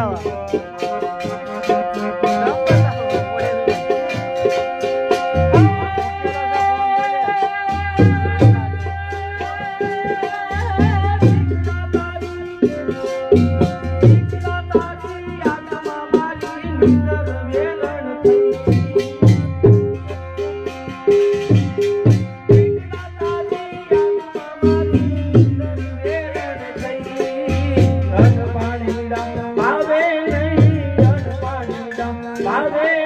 Tchau. まず。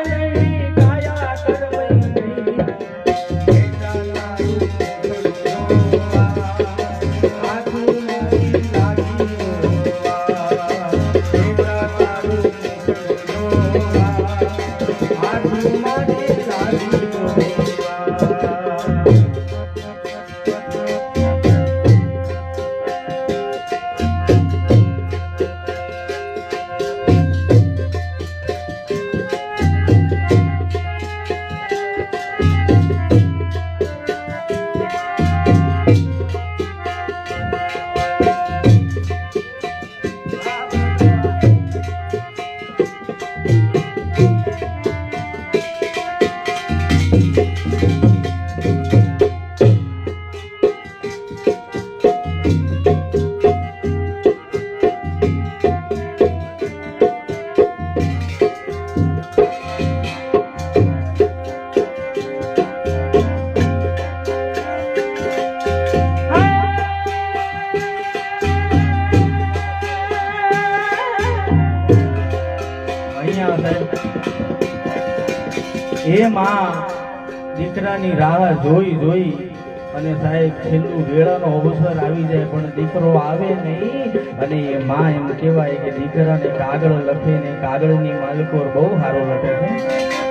એ માં, દીકરાની રાહ જોઈ જોઈ. અને સાહેબ, છેલ્લું વેળાનો અવસર આવી જાય, પણ દીકરો આવે નહીં. અને એ માં એમ કહેવાય કે દીકરાને કાગળ લખે ને કાગળની માલકોર બહુ સારો લખે છે.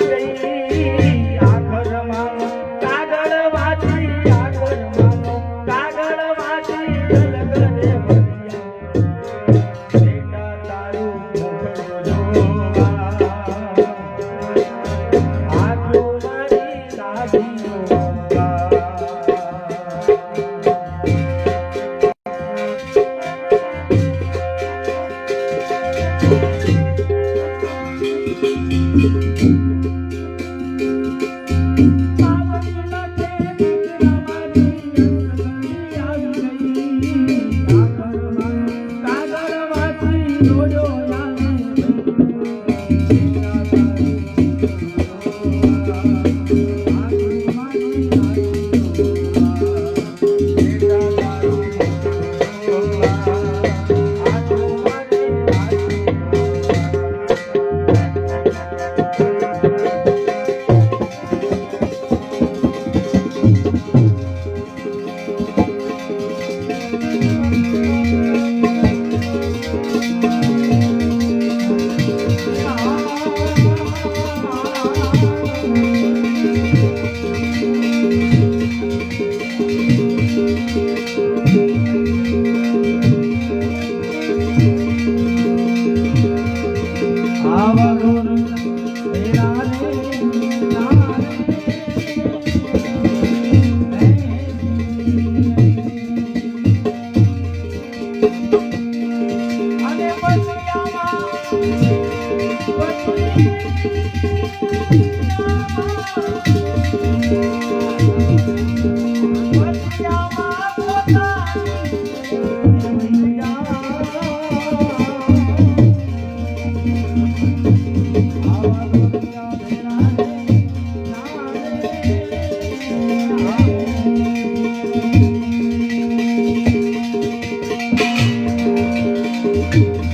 કાગળ Thank you.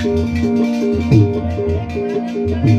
Thank you.